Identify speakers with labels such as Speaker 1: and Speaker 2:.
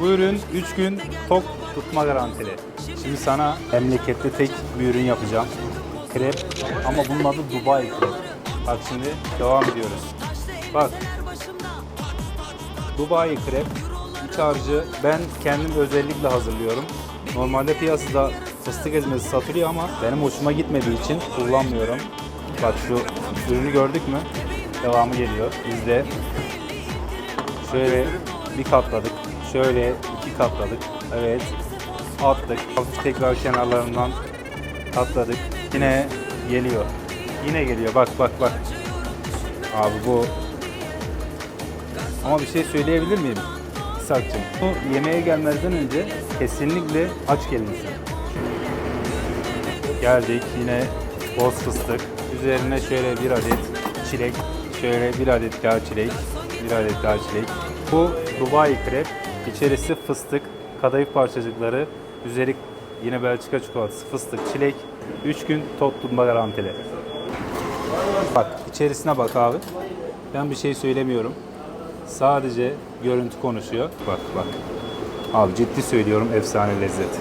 Speaker 1: Bu ürün 3 gün tok tutma garantili. Şimdi sana memlekette tek bir ürün yapacağım. Krep ama bunun adı Dubai krep. Bak şimdi devam ediyoruz. Bak Dubai krep iç harcı ben kendim özellikle hazırlıyorum. Normalde piyasada fıstık ezmesi satılıyor ama benim hoşuma gitmediği için kullanmıyorum. Bak şu ürünü gördük mü? Devamı geliyor. Biz de şöyle bir katladık. Şöyle iki katladık. Evet. Attık. Hafif tekrar kenarlarından katladık. Yine geliyor. Yine geliyor. Bak bak bak. Abi bu ama bir şey söyleyebilir miyim? İshak'cığım. Bu yemeğe gelmezden önce kesinlikle aç gelinsin. Geldik yine boz fıstık. Üzerine şöyle bir adet çilek. Şöyle bir adet daha çilek. Bir adet daha çilek. Bu Dubai krep. İçerisi fıstık, kadayıf parçacıkları. Üzeri yine Belçika çikolatası, fıstık, çilek. 3 gün tok tutma garantili. Bak içerisine bak abi. Ben bir şey söylemiyorum. Sadece görüntü konuşuyor. Bak bak. Abi ciddi söylüyorum efsane lezzet.